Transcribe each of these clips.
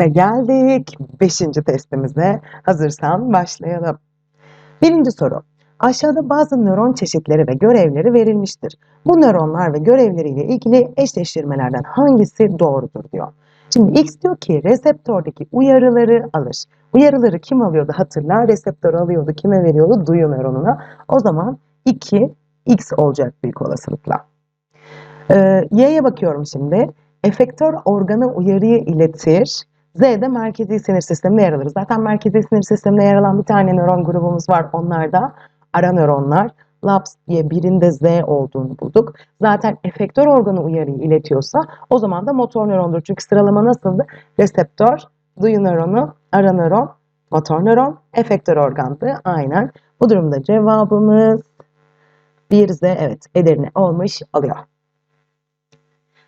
Ve geldik beşinci testimize. Hazırsan başlayalım. Birinci soru. Aşağıda bazı nöron çeşitleri ve görevleri verilmiştir. Bu nöronlar ve görevleriyle ilgili eşleştirmelerden hangisi doğrudur diyor. Şimdi X diyor ki reseptördeki uyarıları alır. Uyarıları kim alıyordu hatırlar. Reseptör alıyordu. Kime veriyordu? Duyu nöronuna. O zaman 2 X olacak büyük olasılıkla. Ee, Y'ye bakıyorum şimdi. Efektör organa uyarıyı iletir. Z de merkezi sinir sisteminde yer alır. Zaten merkezi sinir sisteminde yer alan bir tane nöron grubumuz var. Onlar da ara nöronlar. LAPS diye birinde Z olduğunu bulduk. Zaten efektör organı uyarıyı iletiyorsa o zaman da motor nörondur. Çünkü sıralama nasıldı? Reseptör, duyu nöronu, ara nöron, motor nöron, efektör organdı. Aynen. Bu durumda cevabımız 1Z evet Edirne olmuş alıyor.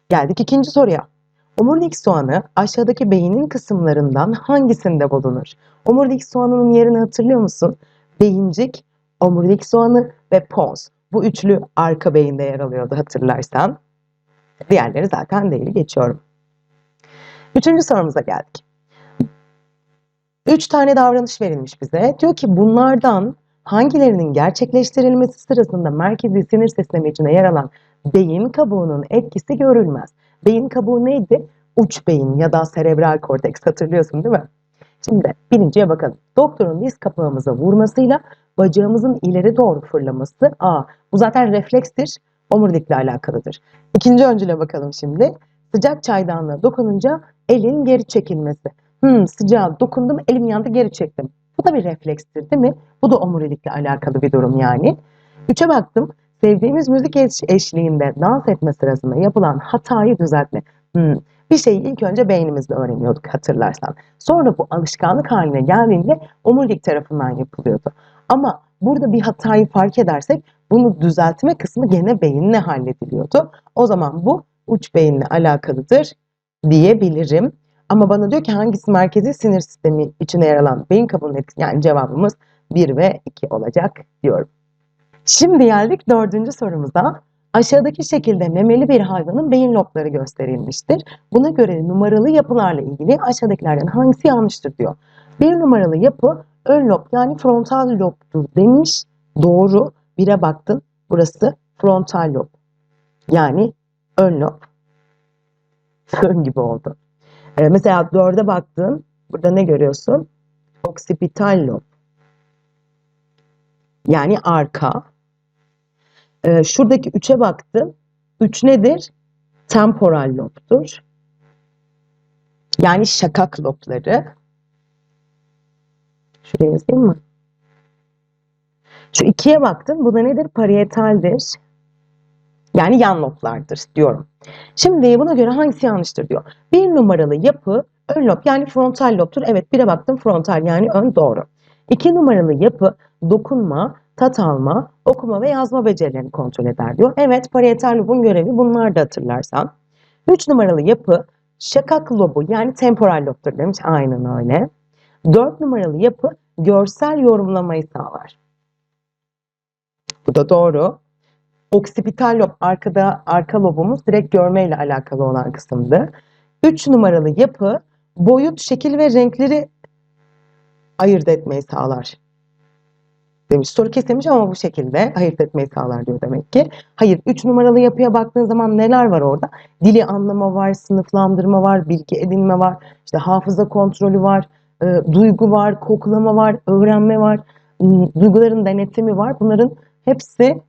Geldik ikinci soruya. Omurilik soğanı aşağıdaki beynin kısımlarından hangisinde bulunur? Omurilik soğanının yerini hatırlıyor musun? Beyincik, omurilik soğanı ve pons. Bu üçlü arka beyinde yer alıyordu hatırlarsan. Diğerleri zaten değil. Geçiyorum. Üçüncü sorumuza geldik. Üç tane davranış verilmiş bize. Diyor ki bunlardan hangilerinin gerçekleştirilmesi sırasında merkezi sinir sistemi içinde yer alan beyin kabuğunun etkisi görülmez. Beyin kabuğu neydi? Uç beyin ya da serebral korteks hatırlıyorsun değil mi? Şimdi birinciye bakalım. Doktorun diz kapağımıza vurmasıyla bacağımızın ileri doğru fırlaması. Aa, bu zaten reflekstir. Omurilikle alakalıdır. İkinci öncüle bakalım şimdi. Sıcak çaydanlığa dokununca elin geri çekilmesi. Hmm, sıcağa dokundum elim yandı geri çektim. Bu da bir reflekstir değil mi? Bu da omurilikle alakalı bir durum yani. Üçe baktım. Sevdiğimiz müzik eş- eşliğinde dans etme sırasında yapılan hatayı düzeltme. Hmm, bir şeyi ilk önce beynimizle öğreniyorduk hatırlarsan. Sonra bu alışkanlık haline geldiğinde omurilik tarafından yapılıyordu. Ama burada bir hatayı fark edersek bunu düzeltme kısmı gene beyinle hallediliyordu. O zaman bu uç beyinle alakalıdır diyebilirim. Ama bana diyor ki hangisi merkezi sinir sistemi içine yer alan beyin kabuğunun etkisi yani cevabımız 1 ve 2 olacak diyorum. Şimdi geldik dördüncü sorumuza. Aşağıdaki şekilde memeli bir hayvanın beyin lobları gösterilmiştir. Buna göre numaralı yapılarla ilgili aşağıdakilerden hangisi yanlıştır diyor. Bir numaralı yapı ön lob yani frontal lobdur demiş. Doğru. Bire baktın. Burası frontal lob. Yani ön lob. Fön gibi oldu. Ee, mesela dörde baktın. Burada ne görüyorsun? Oksipital lob. Yani arka. Ee, şuradaki üçe baktım. Üç nedir? Temporal lobdur. Yani şakak lobları. Şuraya yazayım mı? Şu ikiye baktım. Bu da nedir? Parietaldir. Yani yan loblardır diyorum. Şimdi buna göre hangisi yanlıştır diyor. Bir numaralı yapı ön lob yani frontal lobtur. Evet bire baktım frontal yani ön doğru. İki numaralı yapı dokunma, tat alma, okuma ve yazma becerilerini kontrol eder diyor. Evet parietal lobun görevi bunlar da hatırlarsan. Üç numaralı yapı şakak lobu yani temporal lobtur demiş. Aynen öyle. Dört numaralı yapı görsel yorumlamayı sağlar. Bu da doğru. Oksipital lob arkada arka lobumuz direkt görmeyle alakalı olan kısımdı. 3 numaralı yapı boyut, şekil ve renkleri ayırt etmeyi sağlar. Demiş. Soru kesilmiş ama bu şekilde ayırt etmeyi sağlar diyor demek ki. Hayır 3 numaralı yapıya baktığın zaman neler var orada? Dili anlama var, sınıflandırma var, bilgi edinme var, işte hafıza kontrolü var, e, duygu var, koklama var, öğrenme var, m, duyguların denetimi var. Bunların hepsi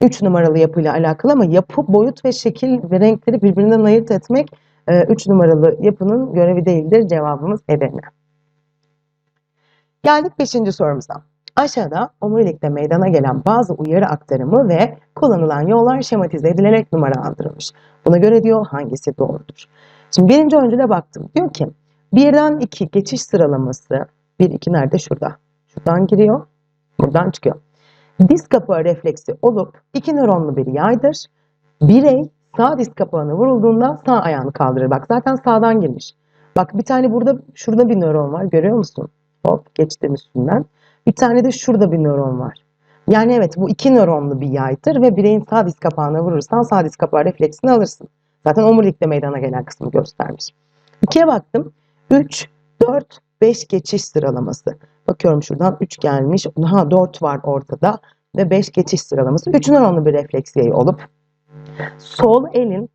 3 numaralı yapıyla alakalı ama yapı, boyut ve şekil ve renkleri birbirinden ayırt etmek 3 numaralı yapının görevi değildir. Cevabımız Edirne. Geldik 5. sorumuza. Aşağıda omurilikte meydana gelen bazı uyarı aktarımı ve kullanılan yollar şematize edilerek numaralandırılmış. Buna göre diyor hangisi doğrudur? Şimdi birinci öncüle baktım. Diyor ki birden iki geçiş sıralaması. Bir iki nerede? Şurada. Şuradan giriyor. Buradan çıkıyor. Diz kapağı refleksi olup iki nöronlu bir yaydır. Birey sağ diz kapağına vurulduğunda sağ ayağını kaldırır. Bak zaten sağdan girmiş. Bak bir tane burada şurada bir nöron var görüyor musun? Hop geçtim üstünden. Bir tane de şurada bir nöron var. Yani evet bu iki nöronlu bir yaydır ve bireyin sağ diz kapağına vurursan sağ diz kapağı refleksini alırsın. Zaten omurilikte meydana gelen kısmı göstermiş. İkiye baktım. 3, 4, 5 geçiş sıralaması. Bakıyorum şuradan 3 gelmiş. Ha 4 var ortada ve 5 geçiş sıralaması. 3 nöronlu bir refleksiyeyi olup sol elin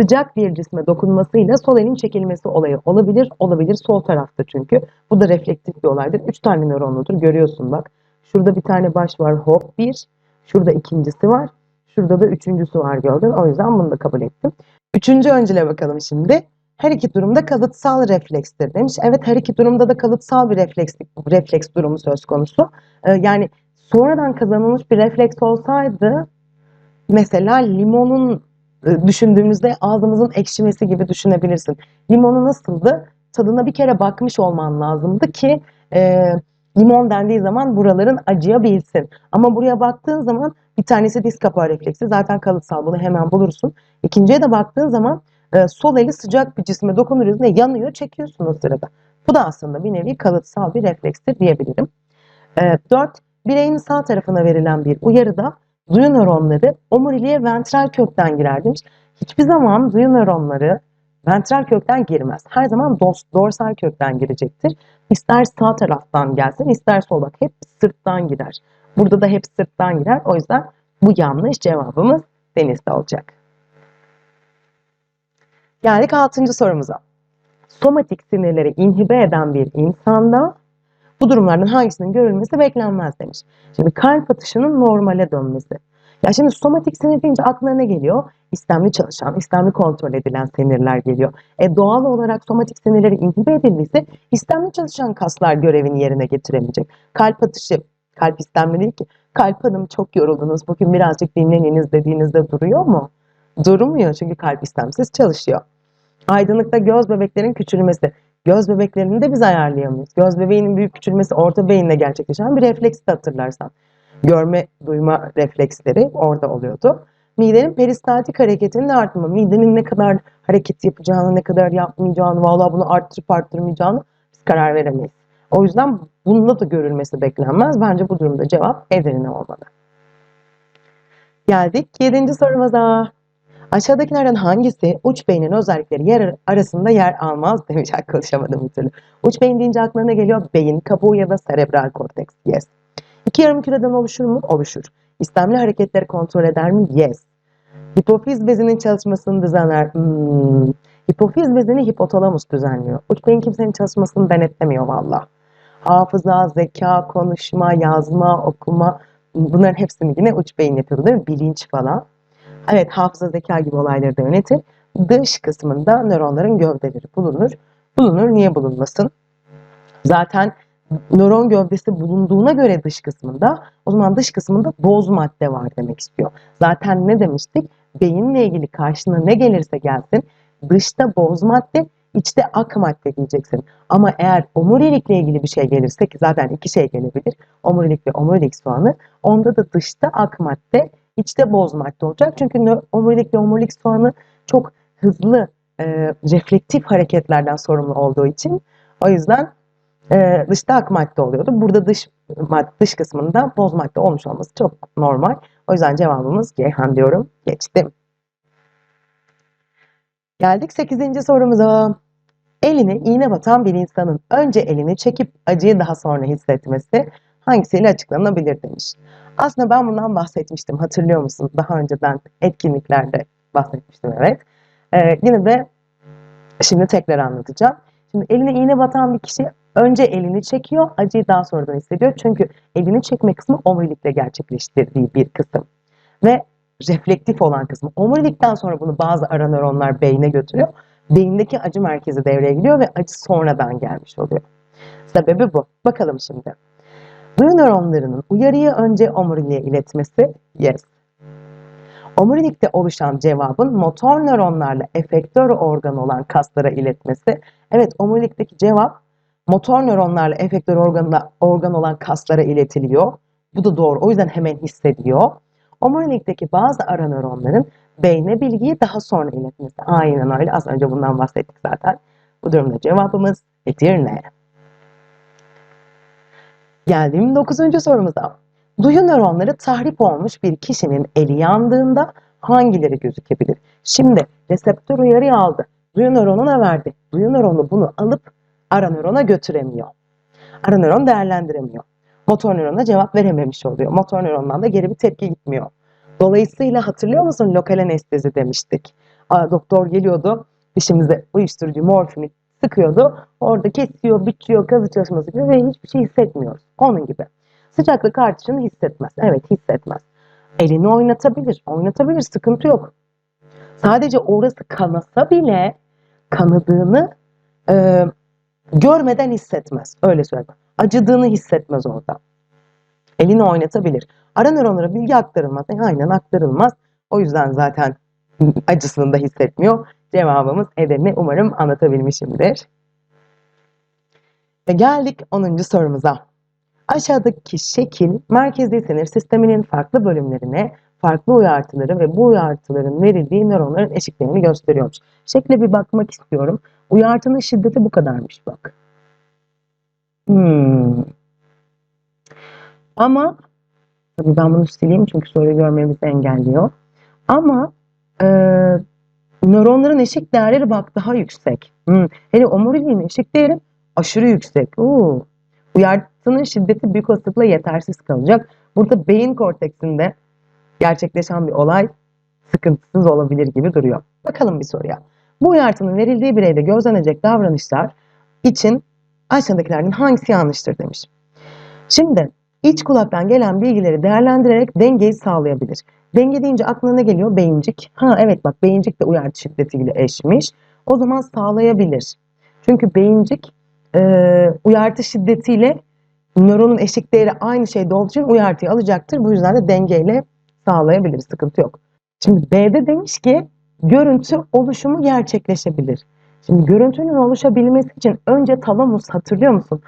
sıcak bir cisme dokunmasıyla sol elin çekilmesi olayı olabilir. Olabilir sol tarafta çünkü. Bu da reflektif bir olaydır. 3 tane nöronludur. Görüyorsun bak. Şurada bir tane baş var. Hop bir. Şurada ikincisi var. Şurada da üçüncüsü var gördün. O yüzden bunu da kabul ettim. Üçüncü öncüle bakalım şimdi. Her iki durumda kalıtsal reflekstir demiş. Evet her iki durumda da kalıtsal bir refleks, refleks durumu söz konusu. Ee, yani sonradan kazanılmış bir refleks olsaydı mesela limonun düşündüğümüzde ağzımızın ekşimesi gibi düşünebilirsin. Limonu nasıldı? Tadına bir kere bakmış olman lazımdı ki e, limon dendiği zaman buraların acıyabilsin. Ama buraya baktığın zaman bir tanesi diz kapağı refleksi zaten kalıtsal bunu hemen bulursun. İkinciye de baktığın zaman e, sol eli sıcak bir cisme dokunuyorsun ve yanıyor çekiyorsun o sırada. Bu da aslında bir nevi kalıtsal bir reflekstir diyebilirim. E, 4. Bireyin sağ tarafına verilen bir uyarıda duyu nöronları omuriliğe ventral kökten girer demiş. Hiçbir zaman duyu nöronları ventral kökten girmez. Her zaman dos, dorsal kökten girecektir. İster sağ taraftan gelsin ister sol bak hep sırttan girer. Burada da hep sırttan girer. O yüzden bu yanlış cevabımız denizde olacak. Geldik altıncı sorumuza. Somatik sinirleri inhibe eden bir insanda bu durumlardan hangisinin görülmesi beklenmez demiş. Şimdi kalp atışının normale dönmesi. Ya şimdi somatik sinir deyince aklına ne geliyor? İstemli çalışan, istemli kontrol edilen sinirler geliyor. E doğal olarak somatik sinirleri inhibe edildiyse istemli çalışan kaslar görevini yerine getiremeyecek. Kalp atışı, kalp istemli değil ki. Kalp hanım çok yoruldunuz, bugün birazcık dinleniniz dediğinizde duruyor mu? Durmuyor çünkü kalp istemsiz çalışıyor. Aydınlıkta göz bebeklerin küçülmesi. Göz bebeklerini de biz ayarlayamayız. Göz bebeğinin büyük küçülmesi orta beyinle gerçekleşen bir refleks hatırlarsan. Görme, duyma refleksleri orada oluyordu. Midenin peristaltik hareketinin artma. Midenin ne kadar hareket yapacağını, ne kadar yapmayacağını, valla bunu arttırıp arttırmayacağını biz karar veremeyiz. O yüzden bunda da görülmesi beklenmez. Bence bu durumda cevap Edirne olmalı. Geldik yedinci sorumuza. Aşağıdakilerden hangisi uç beynin özellikleri yer arasında yer almaz demiş. Konuşamadım bir türlü. Uç beyin deyince aklına ne geliyor? Beyin, kabuğu ya da serebral korteks. Yes. İki yarım küreden oluşur mu? Oluşur. İstemli hareketleri kontrol eder mi? Yes. Hipofiz bezinin çalışmasını düzenler. Hmm. Hipofiz bezini hipotalamus düzenliyor. Uç beyin kimsenin çalışmasını denetlemiyor valla. Hafıza, zeka, konuşma, yazma, okuma bunların hepsini yine uç beyin yapıyor değil mi? Bilinç falan. Evet hafıza, zeka gibi olayları da yönetir. Dış kısmında nöronların gövdeleri bulunur. Bulunur niye bulunmasın? Zaten nöron gövdesi bulunduğuna göre dış kısmında o zaman dış kısmında boz madde var demek istiyor. Zaten ne demiştik? Beyinle ilgili karşına ne gelirse gelsin dışta boz madde içte ak madde diyeceksin. Ama eğer omurilikle ilgili bir şey gelirse ki zaten iki şey gelebilir. Omurilik ve omurilik soğanı. Onda da dışta ak madde içte boz madde olacak. Çünkü omurilik ve omurilik soğanı çok hızlı e, reflektif hareketlerden sorumlu olduğu için o yüzden e, dışta ak madde oluyordu. Burada dış dış kısmında boz madde olmuş olması çok normal. O yüzden cevabımız Ceyhan diyorum. Geçtim. Geldik 8. sorumuza. Eline iğne batan bir insanın önce elini çekip acıyı daha sonra hissetmesi hangisiyle açıklanabilir demiş. Aslında ben bundan bahsetmiştim. Hatırlıyor musunuz? Daha önceden etkinliklerde bahsetmiştim evet. Ee, yine de şimdi tekrar anlatacağım. Şimdi eline iğne batan bir kişi önce elini çekiyor, acıyı daha sonradan hissediyor. Çünkü elini çekme kısmı omurilikle gerçekleştirdiği bir kısım. Ve reflektif olan kısmı. Omurilikten sonra bunu bazı ara nöronlar beyne götürüyor. Beyindeki acı merkezi devreye giriyor ve acı sonradan gelmiş oluyor. Sebebi bu. Bakalım şimdi. Duyu nöronlarının uyarıyı önce omuriliğe iletmesi, yes. Omurilikte oluşan cevabın motor nöronlarla efektör organ olan kaslara iletmesi, evet omurilikteki cevap motor nöronlarla efektör organla, organ olan kaslara iletiliyor. Bu da doğru. O yüzden hemen hissediyor. Omurilikteki bazı ara nöronların beyne bilgiyi daha sonra iletmesi. Aynen öyle. Az önce bundan bahsettik zaten. Bu durumda cevabımız Edirne. Geldiğim 9. sorumuza. Duyu nöronları tahrip olmuş bir kişinin eli yandığında hangileri gözükebilir? Şimdi reseptör uyarıyı aldı. duyu nöronuna verdi. Duyu nöronu bunu alıp ara nörona götüremiyor. Ara nöron değerlendiremiyor. Motor nörona cevap verememiş oluyor. Motor nörondan da geri bir tepki gitmiyor. Dolayısıyla hatırlıyor musun lokal anestezi demiştik. Doktor geliyordu dişimize uyuşturucu morfini sıkıyordu. Orada kesiyor, bitiyor, kazı çalışması gibi ve hiçbir şey hissetmiyoruz. Onun gibi. Sıcaklık artışını hissetmez. Evet hissetmez. Elini oynatabilir. Oynatabilir. Sıkıntı yok. Sadece orası kanasa bile kanadığını e, görmeden hissetmez. Öyle söyleyeyim. Acıdığını hissetmez orada. Elini oynatabilir. Ara nöronlara bilgi aktarılmaz. E, aynen aktarılmaz. O yüzden zaten acısını da hissetmiyor. Cevabımız Edirne. Umarım anlatabilmişimdir. Ve geldik 10. sorumuza. Aşağıdaki şekil merkezi sinir sisteminin farklı bölümlerine farklı uyartıları ve bu uyartıların verildiği nöronların eşiklerini gösteriyormuş. Şekle bir bakmak istiyorum. Uyartının şiddeti bu kadarmış bak. Hmm. Ama tabii ben bunu sileyim çünkü soruyu görmemizi engelliyor. Ama e, nöronların eşik değerleri bak daha yüksek. Hmm. Hele omuriliğin eşik değeri aşırı yüksek. Oo. Uyartının şiddeti büyük olasılıkla yetersiz kalacak. Burada beyin korteksinde gerçekleşen bir olay sıkıntısız olabilir gibi duruyor. Bakalım bir soruya. Bu uyartının verildiği bireyde gözlenecek davranışlar için aşağıdakilerden hangisi yanlıştır demiş. Şimdi iç kulaktan gelen bilgileri değerlendirerek dengeyi sağlayabilir. Denge deyince aklına ne geliyor? Beyincik. Ha evet bak beyincik de uyartı şiddetiyle eşmiş. O zaman sağlayabilir. Çünkü beyincik e, uyartı şiddetiyle nöronun eşik değeri aynı şeyde olduğu için uyartıyı alacaktır. Bu yüzden de dengeyle sağlayabilir. Sıkıntı yok. Şimdi B'de demiş ki görüntü oluşumu gerçekleşebilir. Şimdi görüntünün oluşabilmesi için önce talamus hatırlıyor musun?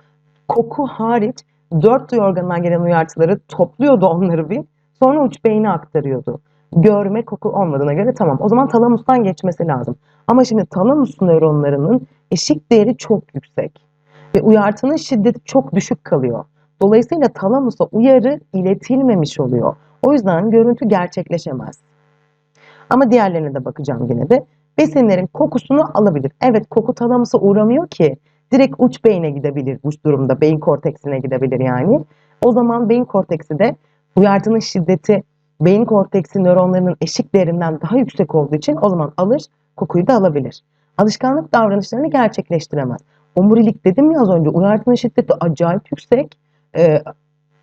Koku hariç dört duyu organından gelen uyartıları topluyordu onları bir. Sonra uç beyni aktarıyordu. Görme koku olmadığına göre tamam. O zaman talamustan geçmesi lazım. Ama şimdi talamus nöronlarının eşik değeri çok yüksek. Ve uyartının şiddeti çok düşük kalıyor. Dolayısıyla talamusa uyarı iletilmemiş oluyor. O yüzden görüntü gerçekleşemez. Ama diğerlerine de bakacağım yine de. Besinlerin kokusunu alabilir. Evet koku talamusa uğramıyor ki. Direkt uç beyne gidebilir bu durumda. Beyin korteksine gidebilir yani. O zaman beyin korteksi de uyartının şiddeti beyin korteksi nöronlarının eşik değerinden daha yüksek olduğu için o zaman alır, kokuyu da alabilir. Alışkanlık davranışlarını gerçekleştiremez. Omurilik dedim ya az önce uyartının şiddeti acayip yüksek. Ee,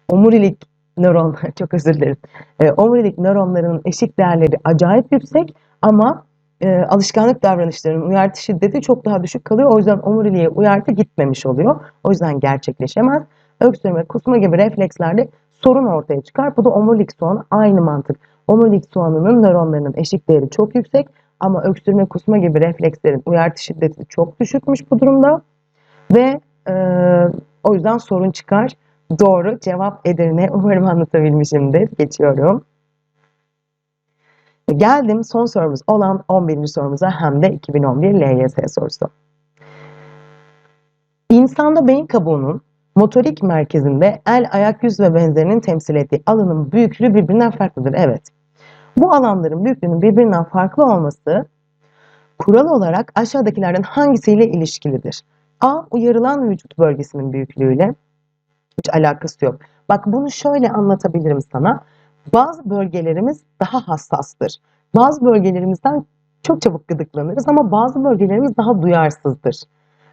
omurilik nöron, çok özür dilerim. Ee, omurilik nöronlarının eşik değerleri acayip yüksek ama e, alışkanlık davranışlarının uyartı şiddeti çok daha düşük kalıyor. O yüzden omuriliğe uyartı gitmemiş oluyor. O yüzden gerçekleşemez. Öksürme, kusma gibi reflekslerde sorun ortaya çıkar. Bu da omurilik soğanı aynı mantık. Omurilik soğanının nöronlarının eşik değeri çok yüksek ama öksürme, kusma gibi reflekslerin uyartı şiddeti çok düşükmüş bu durumda. Ve e, o yüzden sorun çıkar. Doğru cevap Edirne. Umarım anlatabilmişimdir. Geçiyorum. Geldim son sorumuz olan 11. sorumuza hem de 2011 LYS sorusu. İnsanda beyin kabuğunun motorik merkezinde el, ayak, yüz ve benzerinin temsil ettiği alanın büyüklüğü birbirinden farklıdır. Evet. Bu alanların büyüklüğünün birbirinden farklı olması kural olarak aşağıdakilerden hangisiyle ilişkilidir? A. Uyarılan vücut bölgesinin büyüklüğüyle hiç alakası yok. Bak bunu şöyle anlatabilirim sana. Bazı bölgelerimiz daha hassastır. Bazı bölgelerimizden çok çabuk gıdıklanırız ama bazı bölgelerimiz daha duyarsızdır.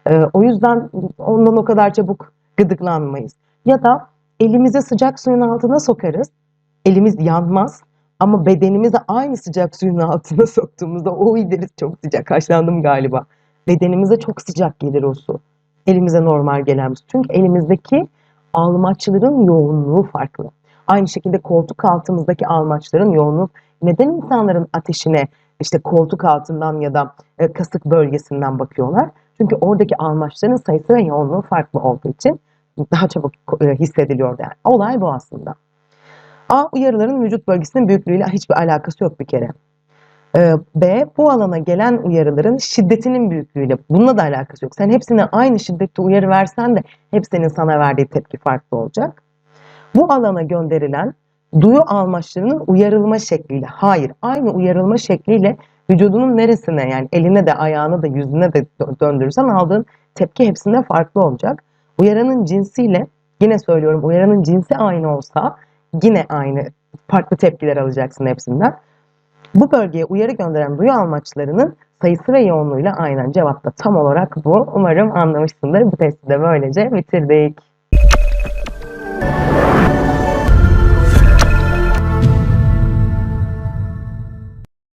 Ee, o yüzden ondan o kadar çabuk gıdıklanmayız. Ya da elimizi sıcak suyun altına sokarız. Elimiz yanmaz ama bedenimizi aynı sıcak suyun altına soktuğumuzda o deriz çok sıcak. Haşlandım galiba. Bedenimize çok sıcak gelir o su. Elimize normal gelen su. Çünkü elimizdeki almaçların yoğunluğu farklı. Aynı şekilde koltuk altımızdaki almaçların yoğunluğu neden insanların ateşine işte koltuk altından ya da e, kasık bölgesinden bakıyorlar? Çünkü oradaki almaçların sayısı ve yoğunluğu farklı olduğu için daha çabuk e, hissediliyor yani. Olay bu aslında. A. Uyarıların vücut bölgesinin büyüklüğüyle hiçbir alakası yok bir kere. E, B. Bu alana gelen uyarıların şiddetinin büyüklüğüyle bununla da alakası yok. Sen hepsine aynı şiddette uyarı versen de hepsinin sana verdiği tepki farklı olacak. Bu alana gönderilen duyu almaçlarının uyarılma şekliyle, hayır aynı uyarılma şekliyle vücudunun neresine yani eline de ayağını da yüzüne de dö- döndürürsen aldığın tepki hepsinde farklı olacak. Uyaranın cinsiyle yine söylüyorum uyaranın cinsi aynı olsa yine aynı farklı tepkiler alacaksın hepsinden. Bu bölgeye uyarı gönderen duyu almaçlarının sayısı ve yoğunluğuyla aynen cevap da tam olarak bu. Umarım anlamışsındır. Bu testi de böylece bitirdik.